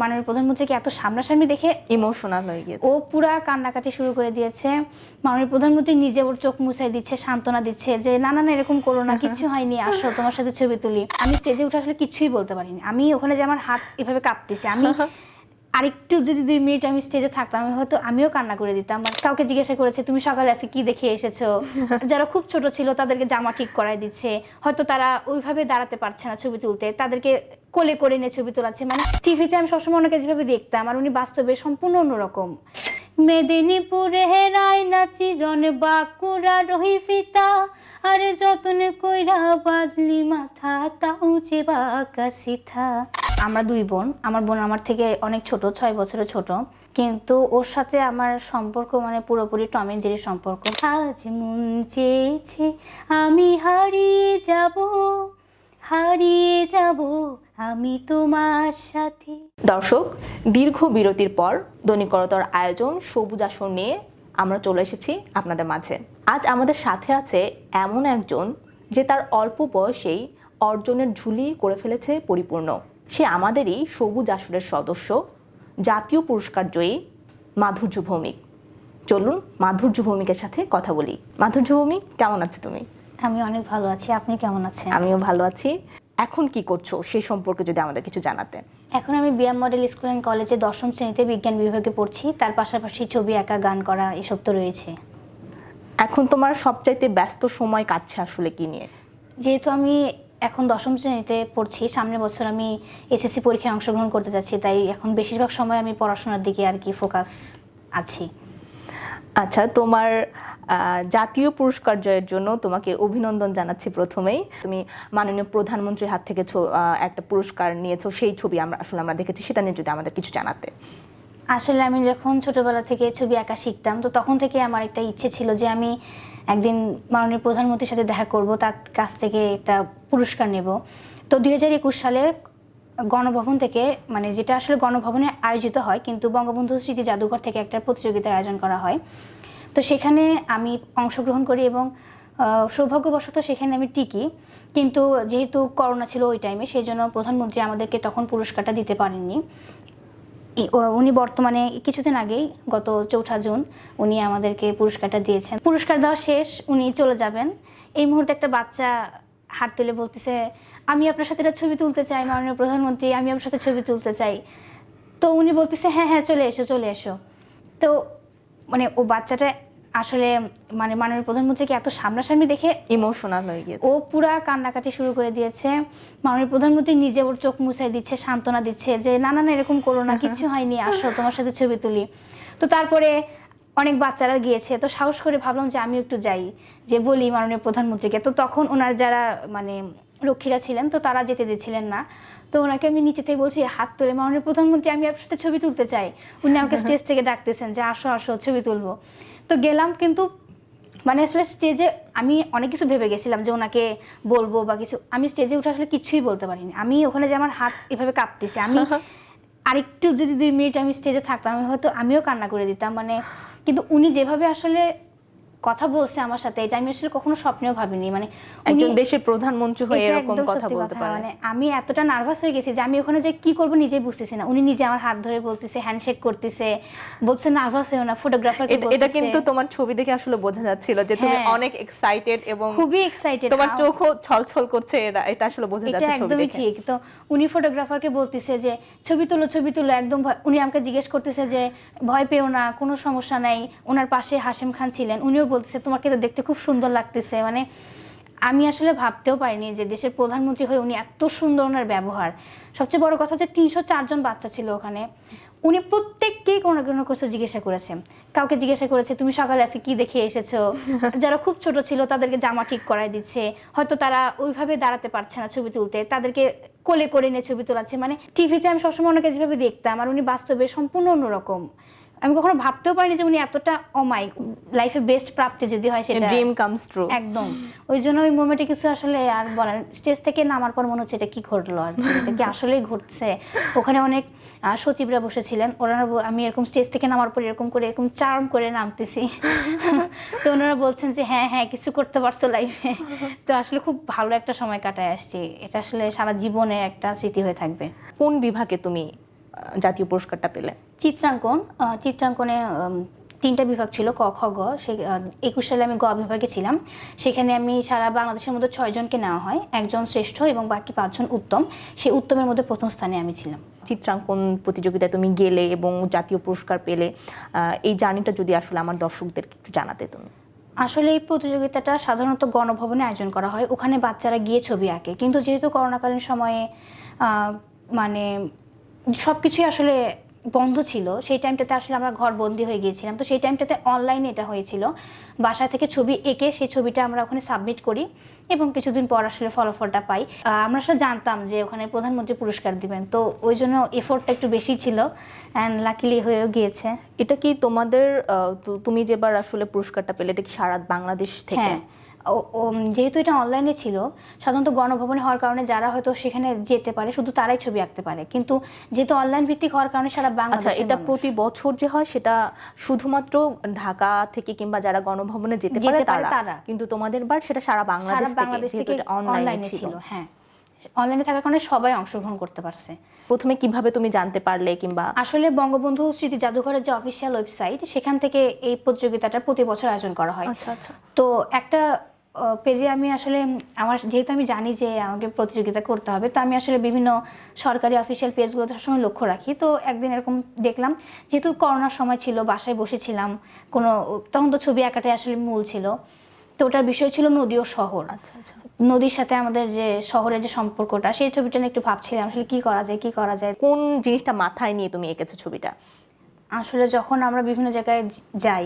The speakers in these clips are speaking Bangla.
মাননীয় প্রধানমন্ত্রীকে এত সামনাসামনি দেখে ইমোশনাল হয়ে গিয়েছে। ও পুরা কান্নাকাটি শুরু করে দিয়েছে। মাননীয় প্রধানমন্ত্রী নিজে ওর চোখ মুছাই দিচ্ছে সান্ত্বনা দিচ্ছে যে না না না এরকম করো না কিছু হয়নি আসো তোমার সাথে ছবি তুলি। আমি স্টেজে উঠে আসলে কিছুই বলতে পারিনি। আমি ওখানে যে আমার হাত এভাবে কাঁপতেছে আমি আরেকটু যদি দুই মিনিট আমি স্টেজে থাকতাম আমি হয়তো আমিও কান্না করে দিতাম। মানে কাউকে জিজ্ঞাসা করেছে তুমি সকালে আজকে কি দেখে এসেছ? যারা খুব ছোট ছিল তাদেরকে জামা ঠিক করাই দিচ্ছে। হয়তো তারা ওইভাবে দাঁড়াতে পারছে না ছবি তুলতে। তাদেরকে কোলে করে নিয়ে ছবি তোলাচ্ছে। মানে টিভিতে আমি সবসময় ওনাকে যেভাবে দেখতাম আর উনি বাস্তবে সম্পূর্ণ অন্যরকম। মেদিনীপুরে হেরাই নাচি রন বাঁকুড়া রহি ফিতা। আরে যতন কইরা বাদলি মাথা তাও যে বাঁকা সিথা। আমরা দুই বোন আমার বোন আমার থেকে অনেক ছোট ছয় বছরের ছোট। কিন্তু ওর সাথে আমার সম্পর্ক মানে পুরোপুরি টম এন্ড জেরির সম্পর্ক। আজ মন চেয়েছে আমি হারিয়ে যাব হারিয়ে যাব। আমি তোমার সাথে। দর্শক দীর্ঘ বিরতির পর দৈনিকরতার আয়োজন সবুজ আসন নিয়ে আমরা চলে এসেছি আপনাদের মাঝে। আজ আমাদের সাথে আছে এমন একজন যে তার অল্প বয়সেই অর্জনের ঝুলি করে ফেলেছে পরিপূর্ণ। সে আমাদেরই সবুজ আসনের সদস্য জাতীয় পুরস্কার জয়ী মাধুর্য ভৌমিক। চলুন মাধুর্য ভৌমিকের সাথে কথা বলি। মাধুর্য ভৌমিক কেমন আছে তুমি? আমি অনেক ভালো আছি। আপনি কেমন আছেন? আমিও ভালো আছি। এখন কি করছ সেই সম্পর্কে যদি আমাদের কিছু জানাতে এখন আমি বিএম মডেল স্কুল অ্যান্ড কলেজে দশম শ্রেণীতে বিজ্ঞান বিভাগে পড়ছি তার পাশাপাশি ছবি একা গান করা এসব তো রয়েছে। এখন তোমার সবচাইতে ব্যস্ত সময় কাটছে আসলে কি নিয়ে? যেহেতু আমি এখন দশম শ্রেণীতে পড়ছি সামনের বছর আমি এসএসসি পরীক্ষায় অংশগ্রহণ করতে যাচ্ছি তাই এখন বেশিরভাগ সময় আমি পড়াশোনার দিকে আর কি ফোকাস আছি। আচ্ছা তোমার জাতীয় পুরস্কার জয়ের জন্য তোমাকে অভিনন্দন জানাচ্ছি প্রথমেই। তুমি মাননীয় প্রধানমন্ত্রীর হাত থেকে একটা পুরস্কার নিয়েছো, সেই ছবি আমরা আসলে আমরা দেখেছি, সেটা নিয়ে যদি আমাদের কিছু জানাতে। আসলে আমি যখন ছোটবেলা থেকে ছবি আঁকা শিখতাম, তো তখন থেকে আমার একটা ইচ্ছে ছিল যে আমি একদিন মাননীয় প্রধানমন্ত্রীর সাথে দেখা করব, তার কাছ থেকে একটা পুরস্কার নেব। তো দুই হাজার একুশ সালে গণভবন থেকে মানে যেটা আসলে গণভবনে আয়োজিত হয়, কিন্তু বঙ্গবন্ধু স্মৃতি জাদুঘর থেকে একটা প্রতিযোগিতার আয়োজন করা হয়। তো সেখানে আমি অংশগ্রহণ করি এবং সৌভাগ্যবশত সেখানে আমি টিকি। কিন্তু যেহেতু করোনা ছিল ওই টাইমে সেই জন্য প্রধানমন্ত্রী আমাদেরকে তখন পুরস্কারটা দিতে পারেননি। উনি বর্তমানে কিছুদিন আগেই, গত চৌঠা জুন, উনি আমাদেরকে পুরস্কারটা দিয়েছেন। পুরস্কার দেওয়া শেষ, উনি চলে যাবেন। এই মুহূর্তে একটা বাচ্চা হাত তুলে বলতেছে, আমি আপনার সাথে একটা ছবি তুলতে চাই, মাননীয় প্রধানমন্ত্রী, আমি আপনার সাথে ছবি তুলতে চাই। তো উনি বলতেছে হ্যাঁ হ্যাঁ চলে এসো চলে এসো। তো মানে ও বাচ্চাটা আসলে মানে মাননীয় প্রধানমন্ত্রীকে এত সামনাসামনি দেখে ইমোশনাল হয়ে গিয়েছে। ও পুরা কান্নাকাটি শুরু করে দিয়েছে। মাননীয় প্রধানমন্ত্রী নিজে ওর চোখ মুছাই দিচ্ছে সান্ত্বনা দিচ্ছে যে না না না এরকম করো না কিছু হয়নি আসো তোমার সাথে ছবি তুলি। তো তারপরে অনেক বাচ্চারা গিয়েছে। তো সাহস করে ভাবলাম যে আমি একটু যাই যে বলি মাননীয় প্রধানমন্ত্রীকে। তো তখন ওনার যারা মানে রক্ষীরা ছিলেন তো তারা যেতে দিচ্ছিলেন না। তো ওনাকে আমি নিচে থেকে বলছি হাত তুলে মাননীয় প্রধানমন্ত্রী আমি আপনার সাথে ছবি তুলতে চাই। উনি আমাকে স্টেজ থেকে ডাকতেছেন যে আসো আসো ছবি তুলবো। তো গেলাম কিন্তু মানে আসলে স্টেজে আমি অনেক কিছু ভেবে গেছিলাম যে ওনাকে বলব বা কিছু। আমি স্টেজে উঠে আসলে কিছুই বলতে পারিনি। আমি ওখানে যে আমার হাত এভাবে কাঁপতেছে আমি আরেকটু যদি দুই মিনিট আমি স্টেজে থাকতাম আমি হয়তো আমিও কান্না করে দিতাম। মানে কিন্তু উনি যেভাবে আসলে কথা বলছে আমার সাথে এটা আমি আসলে কখনো স্বপ্নেও ভাবিনি মানে একজন দেশের প্রধানমন্ত্রী হয়ে এরকম কথা বলতে পারে মানে আমি এতটা নার্ভাস হয়ে গেছি যে আমি ওখানে যে কি করব নিজেই বুঝতেছি না। উনি নিজে আমার হাত ধরে বলতেছে হ্যান্ডশেক করতেছে বলছে নার্ভাস হয়েও না ফটোগ্রাফার এটা- কিন্তু তোমার ছবি দেখে আসলে বোঝা যাচ্ছিল যে তুমি হ্যাঁ। অনেক এক্সাইটেড এবং খুবই এক্সাইটেড তোমার চোখও ছলছল করছে এটা এটা আসলে বোঝা যাচ্ছে ছবি একদমই দেখে। ঠিক। তো উনি ফটোগ্রাফারকে বলতেছে যে ছবি তুলো ছবি তুলো। একদম ভয়- উনি আমাকে জিজ্ঞেস করতেছে যে ভয় পেও না কোনো সমস্যা নাই। ওনার পাশে হাসিম খান ছিলেন উনিও বলতেছে তোমাকে তো দেখতে খুব সুন্দর লাগতেছে। মানে আমি আসলে ভাবতেও পারিনি যে দেশের প্রধানমন্ত্রী হয়ে উনি এত সুন্দর ওনার ব্যবহার। সবচেয়ে বড় কথা যে তিনশো চারজন বাচ্চা ছিল ওখানে। উনি প্রত্যেককেই কোনো কোনো কিছু জিজ্ঞাসা করেছে। কাউকে জিজ্ঞাসা করেছে তুমি সকালে আজকে কি দেখে এসেছ? যারা খুব ছোট ছিল তাদেরকে জামা ঠিক করাই দিচ্ছে। হয়তো তারা ওইভাবে দাঁড়াতে পারছে না ছবি তুলতে। তাদেরকে কোলে করে নিয়ে ছবি তোলাচ্ছে। মানে টিভিতে আমি সবসময় ওনাকে যেভাবে দেখতাম। আর উনি বাস্তবে সম্পূর্ণ অন্যরকম। আমি কখনো ভাবতেও পারিনি যে উনি এতটা অমাই লাইফে বেস্ট প্রাপ্তি যদি হয় সেটা। ড্রিম কামস ট্রু একদম। ওই জন্য ওই মোমেন্টে কিছু আসলে আর বলার স্টেজ থেকে নামার পর মনে হচ্ছে এটা কি ঘটলো আর? এটা কি আসলেই ঘটছে? ওখানে অনেক সচিবরা বসেছিলেন। ওনারা আমি এরকম স্টেজ থেকে নামার পর এরকম করে এরকম চার্ম করে নামতেছি। তো ওনারা বলছেন যে হ্যাঁ হ্যাঁ কিছু করতে পারছ লাইফে তো আসলে খুব ভালো একটা সময় কাটায় আসছি। এটা আসলে সারা জীবনে একটা স্মৃতি হয়ে থাকবে। কোন বিভাগে তুমি জাতীয় পুরস্কারটা পেলে। চিত্রাঙ্কন চিত্রাঙ্কনে তিনটা বিভাগ ছিল ক খ গ সেই একুশ সালে আমি গ বিভাগে ছিলাম। সেখানে আমি সারা বাংলাদেশের মধ্যে ছয়জনকে নেওয়া হয় একজন শ্রেষ্ঠ এবং বাকি পাঁচজন উত্তম। সেই উত্তমের মধ্যে প্রথম স্থানে আমি ছিলাম। চিত্রাঙ্কন প্রতিযোগিতায় তুমি গেলে এবং জাতীয় পুরস্কার পেলে এই জার্নিটা যদি আসলে আমার দর্শকদের একটু জানাতে তুমি। আসলে এই প্রতিযোগিতাটা সাধারণত গণভবনে আয়োজন করা হয় ওখানে বাচ্চারা গিয়ে ছবি আঁকে। কিন্তু যেহেতু করোনাকালীন সময়ে মানে সব কিছুই আসলে বন্ধ ছিল। সেই টাইমটাতে আসলে আমরা ঘর বন্দি হয়ে গিয়েছিলাম। তো সেই টাইমটাতে অনলাইনে এটা হয়েছিল। বাসা থেকে ছবি এঁকে সেই ছবিটা আমরা ওখানে সাবমিট করি এবং কিছুদিন পর আসলে ফলাফলটা পাই। আমরা আসলে জানতাম যে ওখানে প্রধানমন্ত্রী পুরস্কার দিবেন। তো ওই জন্য এফোর্টটা একটু বেশি ছিল অ্যান্ড লাকিলি হয়েও গিয়েছে। এটা কি তোমাদের তুমি যেবার আসলে পুরস্কারটা পেলে এটা কি সারা বাংলাদেশ থেকে? হ্যাঁ। যেহেতু এটা অনলাইনে ছিল সাধারণত গণভবনে হওয়ার কারণে যারা হয়তো সেখানে যেতে পারে শুধু তারাই ছবি আঁকতে পারে। কিন্তু যেহেতু অনলাইন ভিত্তিক হওয়ার কারণে সারা আচ্ছা বাংলাদেশে এটা প্রতি বছর যে হয় সেটা শুধুমাত্র ঢাকা থেকে কিংবা যারা গণভবনে যেতে পারে তারা। কিন্তু তোমাদের বার সেটা সারা বাংলাদেশ থেকে বাংলাদেশ থেকে অনলাইনে ছিল। হ্যাঁ। অনলাইনে থাকার কারণে সবাই অংশগ্রহণ করতে পারছে। প্রথমে কীভাবে তুমি জানতে পারলে কিংবা আসলে বঙ্গবন্ধু স্মৃতি জাদুঘরের যে অফিসিয়াল ওয়েবসাইট সেখান থেকে এই প্রতিযোগিতাটা প্রতি বছর আয়োজন করা হয়। আচ্ছা আচ্ছা। তো একটা পেজে আমি আসলে আমার যেহেতু আমি জানি যে আমাকে প্রতিযোগিতা করতে হবে তো আমি আসলে বিভিন্ন সরকারি অফিসিয়াল পেজগুলোতে সবসময় লক্ষ্য রাখি। তো একদিন এরকম দেখলাম যেহেতু করোনার সময় ছিল বাসায় বসেছিলাম কোনো তখন তো ছবি আঁকাটাই আসলে মূল ছিল। তো ওটার বিষয় ছিল নদী ও শহর। আচ্ছা আচ্ছা। নদীর সাথে আমাদের যে শহরের যে সম্পর্কটা সেই ছবিটা নিয়ে একটু ভাবছিলাম আসলে কি করা যায় কি করা যায়? কোন জিনিসটা মাথায় নিয়ে তুমি এঁকেছো ছবিটা? আসলে যখন আমরা বিভিন্ন জায়গায় যাই,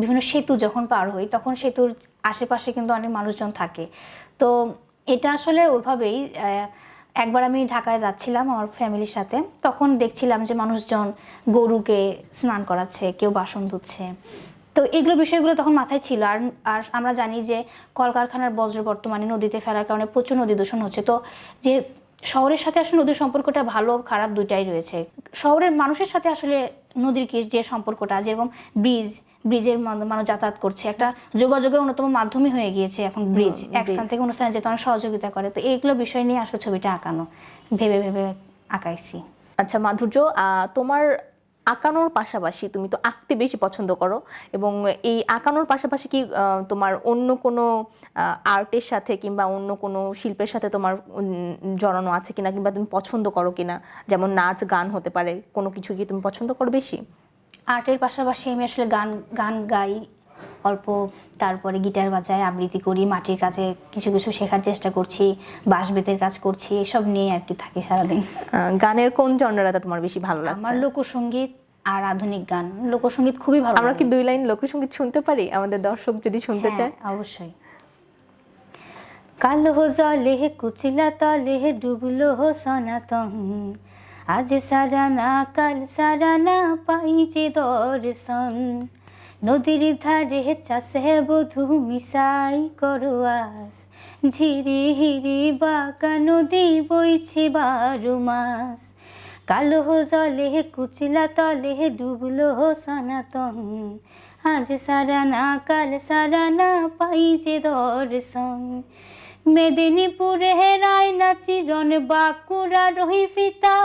বিভিন্ন সেতু যখন পার হই, তখন সেতুর আশেপাশে কিন্তু অনেক মানুষজন থাকে। তো এটা আসলে ওইভাবেই একবার আমি ঢাকায় যাচ্ছিলাম আমার ফ্যামিলির সাথে, তখন দেখছিলাম যে মানুষজন গরুকে স্নান করাচ্ছে, কেউ বাসন ধুচ্ছে। তো এগুলো বিষয়গুলো তখন মাথায় ছিল। আর আর আমরা জানি যে কলকারখানার বজ্র বর্তমানে নদীতে ফেলার কারণে প্রচুর নদী দূষণ হচ্ছে। তো যে শহরের সাথে আসলে নদীর সম্পর্কটা ভালো খারাপ দুইটাই রয়েছে। শহরের মানুষের সাথে আসলে নদীর কি যে সম্পর্কটা যেরকম ব্রিজ ব্রিজের মানুষ যাতায়াত করছে। একটা যোগাযোগের অন্যতম মাধ্যমই হয়ে গিয়েছে এখন ব্রিজ। এক স্থান থেকে অন্য স্থানে যেতে অনেক সহযোগিতা করে। তো এইগুলো বিষয় নিয়ে আসলে ছবিটা আঁকানো ভেবে ভেবে আঁকাইছি। আচ্ছা মাধুর্য আহ, তোমার আঁকানোর পাশাপাশি তুমি তো আঁকতে বেশি পছন্দ করো এবং এই আঁকানোর পাশাপাশি কি তোমার অন্য কোনো আর্টের সাথে কিংবা অন্য কোনো শিল্পের সাথে তোমার জড়ানো আছে কিনা কিংবা তুমি পছন্দ করো কিনা? যেমন নাচ, গান হতে পারে, কোনো কিছু কি তুমি পছন্দ করো বেশি? আর্টের পাশাপাশি আমি আসলে গান গান গাই। অল্প তারপরে গিটার বাজায় আবৃত্তি করি মাটির কাজে কিছু কিছু শেখার চেষ্টা করছি বাঁশ বেতের কাজ করছি এসব নিয়ে আর কি থাকি সারাদিন। গানের কোন জনরাটা তোমার বেশি ভালো লাগে আমার লোকসঙ্গীত আর আধুনিক গান। লোকসঙ্গীত খুবই ভালো আমরা। কি দুই লাইন লোকসঙ্গীত শুনতে পারি? আমাদের দর্শক যদি শুনতে হ্যাঁ, চায়। অবশ্যই। কালো জলে কুচিলা তলে ডুবলো সনাতন। আজ সারা না কাল সারানা পাই যে দর্শন। নদীর ধারে চাষে বধু মিশাই করো আস। ঝিরি হিরি বাঁকা নদী বইছে বারো মাস। কালো জলে কুচিলা তলে ডুবলো সনাতন। আজ সারানা, কাল সারা না পাই যে দর্শন। মেদিনীপুরে হেরাই নাচিরন বাঁকুড়া রহি ফিতা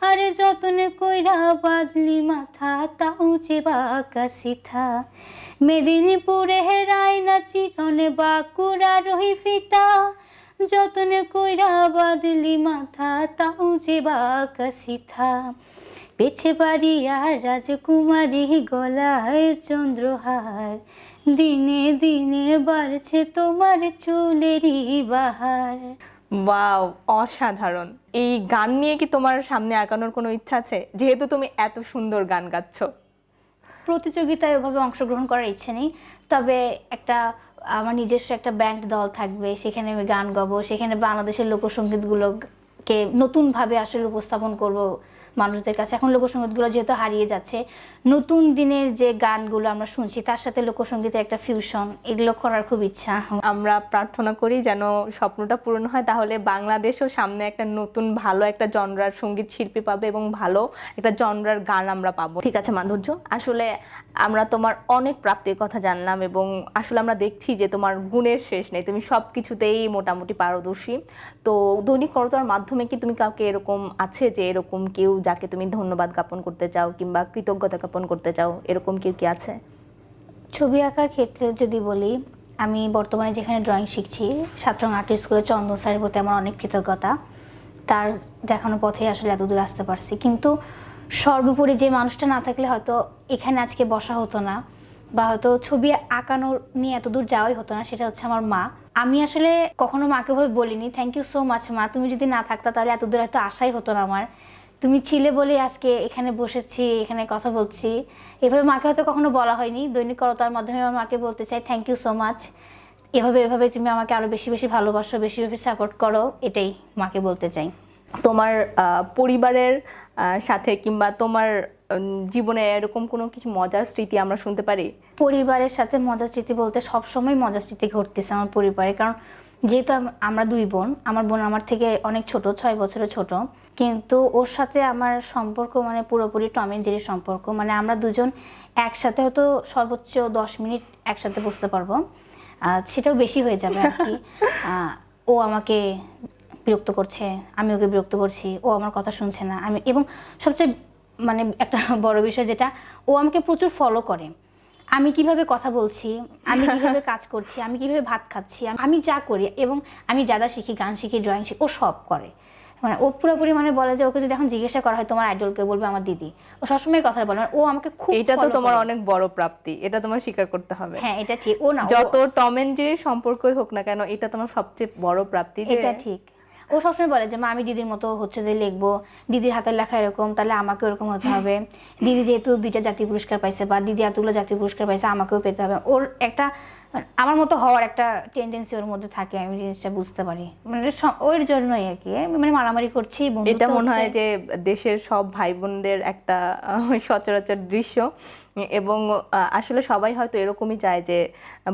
আরে যতন কইরা বাদলি মাথা, তাও যে বাঁকা সিথা। মেদিনীপুরে হেরাই নাচিরন বাঁকুড়া রহি ফিতা। যতন কইরা বাদলি মাথা, তাও যে বাঁকা সিথা। পেছে বাড়িয়া রাজকুমারী গলায় চন্দ্রহার। দিনে দিনে বাড়ছে তোমার চুলেরই বাহার। ওয়াও অসাধারণ। এই গান নিয়ে কি তোমার সামনে আঁকানোর কোনো ইচ্ছা আছে? যেহেতু তুমি এত সুন্দর গান গাচ্ছ। প্রতিযোগিতায় ওভাবে অংশগ্রহণ করার ইচ্ছে নেই। তবে একটা, আমার নিজস্ব একটা ব্যান্ড দল থাকবে, সেখানে আমি গান গাবো, সেখানে বাংলাদেশের লোকসঙ্গীতগুলোকে নতুনভাবে আসলে উপস্থাপন করব মানুষদের কাছে। এখন লোকসঙ্গীতগুলো যেহেতু হারিয়ে যাচ্ছে নতুন দিনের যে গানগুলো আমরা শুনছি তার সাথে লোকসঙ্গীতের একটা ফিউশন এগুলো করার খুব ইচ্ছা। আমরা প্রার্থনা করি যেন স্বপ্নটা পূরণ হয় তাহলে বাংলাদেশও সামনে একটা নতুন ভালো একটা জনরার সংগীত শিল্পী পাবে এবং ভালো একটা জনরার গান আমরা পাবো। ঠিক আছে মাধুর্য আসলে আমরা তোমার অনেক প্রাপ্তির কথা জানলাম এবং আসলে আমরা দেখছি যে তোমার গুণের শেষ নেই তুমি সব কিছুতেই মোটামুটি পারদর্শী। তো দৈনিক করতার মাধ্যমে কি তুমি কাউকে এরকম আছে যে এরকম কেউ যাকে তুমি ধন্যবাদ জ্ঞাপন করতে চাও কিংবা কৃতজ্ঞতা জ্ঞাপন করতে চাও? এরকম কেউ কি আছে? ছবি আঁকার ক্ষেত্রে যদি বলি, আমি বর্তমানে যেখানে ড্রয়িং শিখছি, সাতরং আর্ট স্কুলে চন্দন স্যারের প্রতি আমার অনেক কৃতজ্ঞতা। তার দেখানো পথে আসলে এতদূর আসতে পারছি। কিন্তু সর্বোপরি যে মানুষটা না থাকলে হয়তো এখানে আজকে বসা হতো না, বা হয়তো ছবি আঁকানোর নিয়ে এতদূর যাওয়াই হতো না, সেটা হচ্ছে আমার মা। আমি আসলে কখনো মাকে ভাবে বলিনি থ্যাংক ইউ সো মাচ মা। তুমি যদি না থাকতা, তাহলে এত এতদূর হয়তো আশাই হতো না আমার। তুমি ছিলে বলে আজকে এখানে বসেছি এখানে কথা বলছি। এভাবে মাকে হয়তো কখনো বলা হয়নি। দৈনিক করতার মাধ্যমে আমার মাকে বলতে চাই থ্যাংক ইউ সো মাচ এভাবে এভাবে তুমি আমাকে আরও বেশি বেশি ভালোবাসো বেশি বেশি সাপোর্ট করো এটাই মাকে বলতে চাই। তোমার পরিবারের সাথে কিংবা তোমার জীবনে এরকম কোনো কিছু মজার স্মৃতি আমরা শুনতে পারি? পরিবারের সাথে মজার স্মৃতি বলতে সবসময় মজার স্মৃতি ঘটতেছে আমার পরিবারে। কারণ যেহেতু আমরা দুই বোন আমার বোন আমার থেকে অনেক ছোট ছয় বছরের ছোট। কিন্তু ওর সাথে আমার সম্পর্ক মানে পুরোপুরি টম এন্ড জেরির সম্পর্ক। মানে আমরা দুজন একসাথে হয়তো সর্বোচ্চ দশ মিনিট একসাথে বসতে পারব। সেটাও বেশি হয়ে যাবে আর কি। ও আমাকে বিরক্ত করছে আমি ওকে বিরক্ত করছি ও আমার কথা শুনছে না। আমি এবং সবচেয়ে মানে একটা বড় বিষয় যেটা ও আমাকে প্রচুর ফলো করে। আমি কীভাবে কথা বলছি আমি কীভাবে কাজ করছি আমি কীভাবে ভাত খাচ্ছি আমি যা করি এবং আমি যা যা শিখি গান শিখি ড্রয়িং শিখি ও সব করে। মানে ও পুরোপুরি মানে বলে যে ওকে যদি এখন জিজ্ঞাসা করা হয় তোমার আইডলকে বলবে আমার দিদি? ও সবসময় কথা বলে মানে ও আমাকে খুব এটা তো তোমার অনেক বড় প্রাপ্তি। এটা তোমার স্বীকার করতে হবে। হ্যাঁ এটা ঠিক। ও না যত টম এন্ড জেরির সম্পর্কই হোক না কেন এটা তোমার সবচেয়ে বড় প্রাপ্তি যে এটা ঠিক। ও সবসময় বলে যে মা আমি দিদির মতো হচ্ছে যে লিখব। দিদির হাতের লেখা এরকম তাহলে আমাকে ওরকম হতে হবে। দিদি যেহেতু দুইটা জাতীয় পুরস্কার পাইছে বা দিদি এতগুলো জাতীয় পুরস্কার পাইছে আমাকেও পেতে হবে। ওর একটা আমার মতো হওয়ার একটা টেন্ডেন্সি ওর মধ্যে থাকে আমি জিনিসটা বুঝতে পারি। মানে ওর জন্যই আর কি। মানে মারামারি করছি এটা মনে হয় যে দেশের সব ভাই বোনদের একটা সচরাচর দৃশ্য। এবং আসলে সবাই হয়তো এরকমই চায় যে,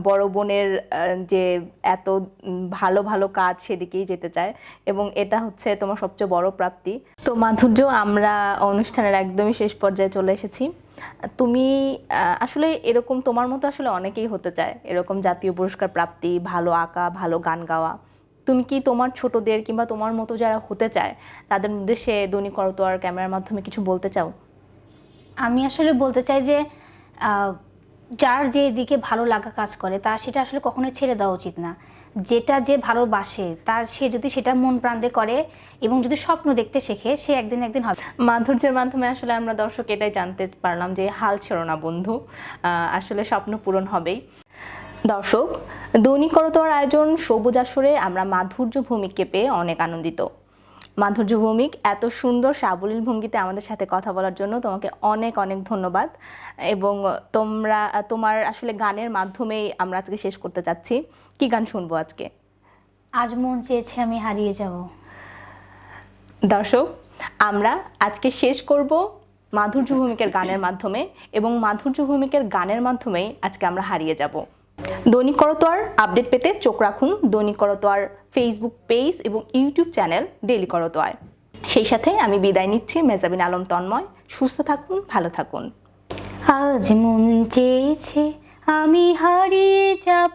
বড় বোনের যে এত ভালো ভালো কাজ সেদিকেই যেতে চায় এবং এটা হচ্ছে তোমার সবচেয়ে বড় প্রাপ্তি। তো মাধুর্য, আমরা অনুষ্ঠানের একদমই শেষ পর্যায়ে চলে এসেছি। তুমি আসলে এরকম তোমার মতো আসলে অনেকেই হতে চায়। এরকম জাতীয় পুরস্কার প্রাপ্তি, ভালো আঁকা, ভালো গান গাওয়া। তুমি কি তোমার ছোটদের কিংবা তোমার মতো যারা হতে চায়, তাদের উদ্দেশ্যে দৈনিক করতোয়ার ক্যামেরার মাধ্যমে কিছু বলতে চাও? আমি আসলে বলতে চাই যে যার যে দিকে ভালো লাগা কাজ করে, তার সেটা আসলে কখনোই ছেড়ে দেওয়া উচিত না। যেটা যে ভালোবাসে, তার সে যদি সেটা মন দিয়ে করে এবং যদি স্বপ্ন দেখতে শেখে, সে একদিন একদিন হবে। মাধুর্যের মাধ্যমে আসলে আমরা দর্শক এটাই জানতে পারলাম যে, হাল ছেড়ো না বন্ধু আসলে স্বপ্ন পূরণ হবেই। দর্শক দৈনিক করতোয়ার আয়োজন সবুজ আসরে আমরা মাধুর্য ভৌমিককে পেয়ে অনেক আনন্দিত। মাধুর্য ভৌমিক এত সুন্দর সাবলীল ভঙ্গিতে আমাদের সাথে কথা বলার জন্য তোমাকে অনেক অনেক ধন্যবাদ। এবং তোমরা তোমার আসলে গানের মাধ্যমেই আমরা আজকে শেষ করতে চাচ্ছি। কি গান শুনব আজকে? আজ মন চেয়েছে আমি হারিয়ে যাব। দর্শক আমরা আজকে শেষ করব মাধুর্য ভৌমিকের গানের মাধ্যমে এবং মাধুর্য ভৌমিকের গানের মাধ্যমেই আজকে আমরা হারিয়ে যাব। দৈনিক করতোয়ার আপডেট পেতে চোখ রাখুন দৈনিক করতোয়ার ফেসবুক পেজ এবং ইউটিউব চ্যানেল ডেলি করতোয়ায়। সেই সাথে আমি বিদায় নিচ্ছি, মেজাবিন আলম তন্ময়। সুস্থ থাকুন, ভালো থাকুন। আজ মন চেয়েছে আমি হারিয়ে যাব।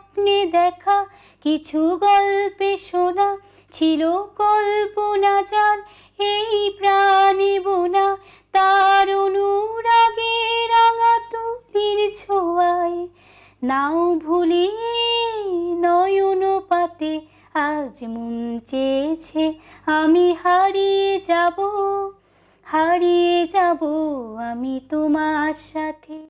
স্বপ্নে দেখা কিছু গল্পে শোনা ছিল কল্পনা যার। এই প্রাণে বোনা তার অনুরাগে রাঙা তুলির ছোঁয়ায়। নাও ভুলিয়ে নয়ন পাতে, আজ মন চেয়েছে আমি হারিয়ে যাব। হারিয়ে যাব আমি তোমার সাথে।